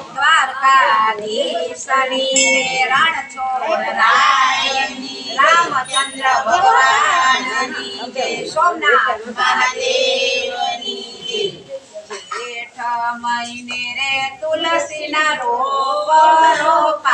દ્વારકાધીશની રાયની રામચંદ્ર ભગવાનની જય સોમનાથ મહાદેવની જય. જેઠ રે તુલસીના રોપ રોપાયા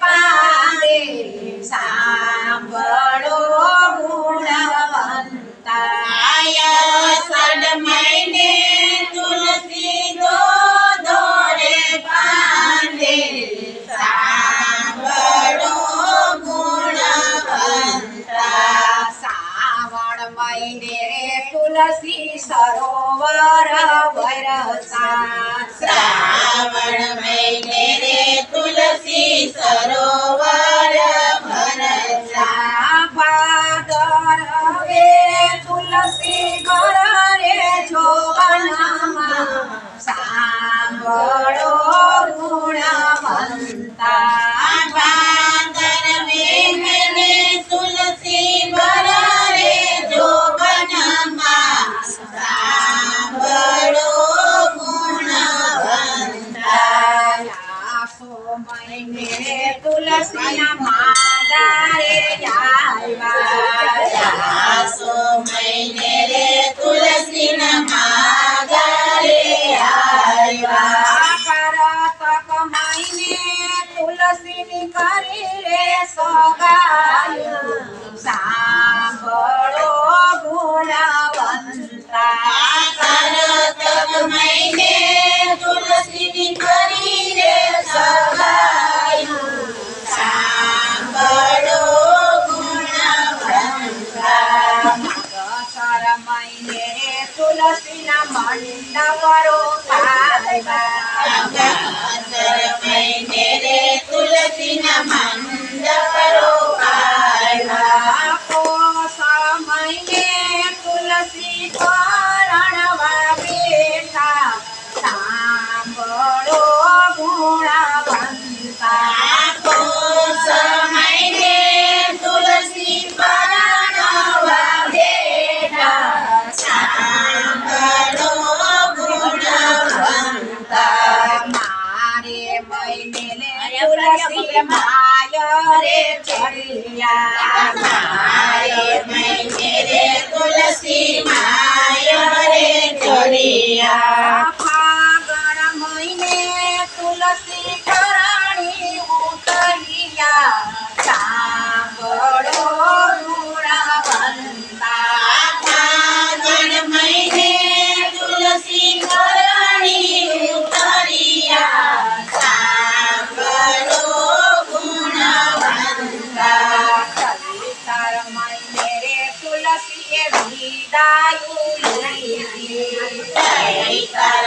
પાડે સાંભળો ગુણવંતા આયા સાડ મહિને તુલસી દો દોરે પાંડે. સાંભળો ગુણવંતા. શ્રાવણ મહિને તુલસી સરોવર વરસા શ્રાવણ મહિને રે તુલસી સરોવર આસો મહિને રે માગરે આવ્યા. કરતક મહિને તુલસીની કરી રે સગાયું તુલસીના મંડપરો ખાવા ભાદર મહિને રે તુલસીના મંડપ રોપાયા. કોસ મહિને તુલસી મહિને માય રે ચડિયા મારે મહિને તુલસી માય રે ચડિયા.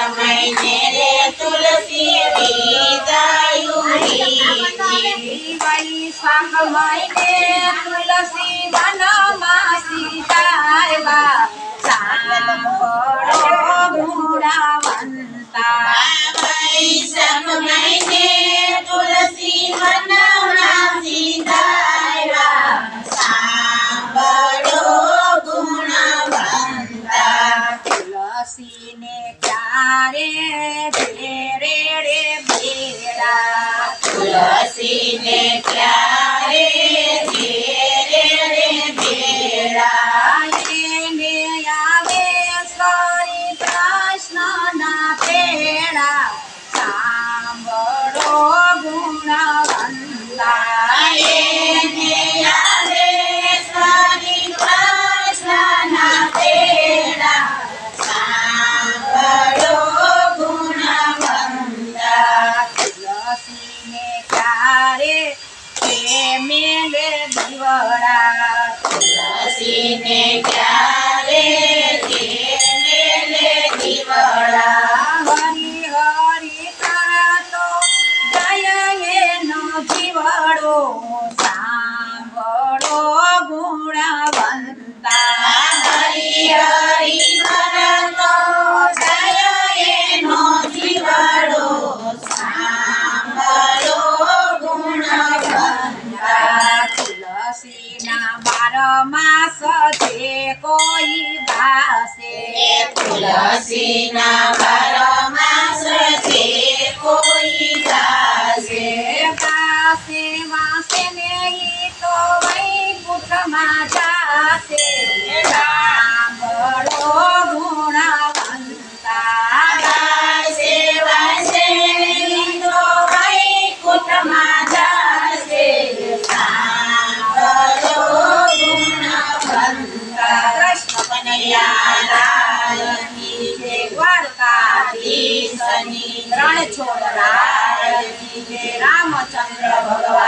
મહિને રે તુલસી વિદાયું લીધી. વૈશાખ મહિને તુલસી વનમાં સીતાવા સાંભળો ગુણવંતા વૈશાખ મહિને તુલસી વનમાં તુલસીને ક્યારે ઘેરે રે બેડા તુલસીને ક્યારે તુલસીને ક્યારે તુલસીના બારમાસ છે કોઈ ગાશે ગાશે વાસે ને ઈ તો વૈકુંઠમાં જાશે. સાંભળો ગુણવંતા ગાશે વાસે તો વૈકુંઠમાં જાશે. સાંભળો ગુણવંતા કૃષ્ણ કનૈયા દ્વારકાધીશની ત્રણ છોકરા રામચંદ્ર ભગવાન.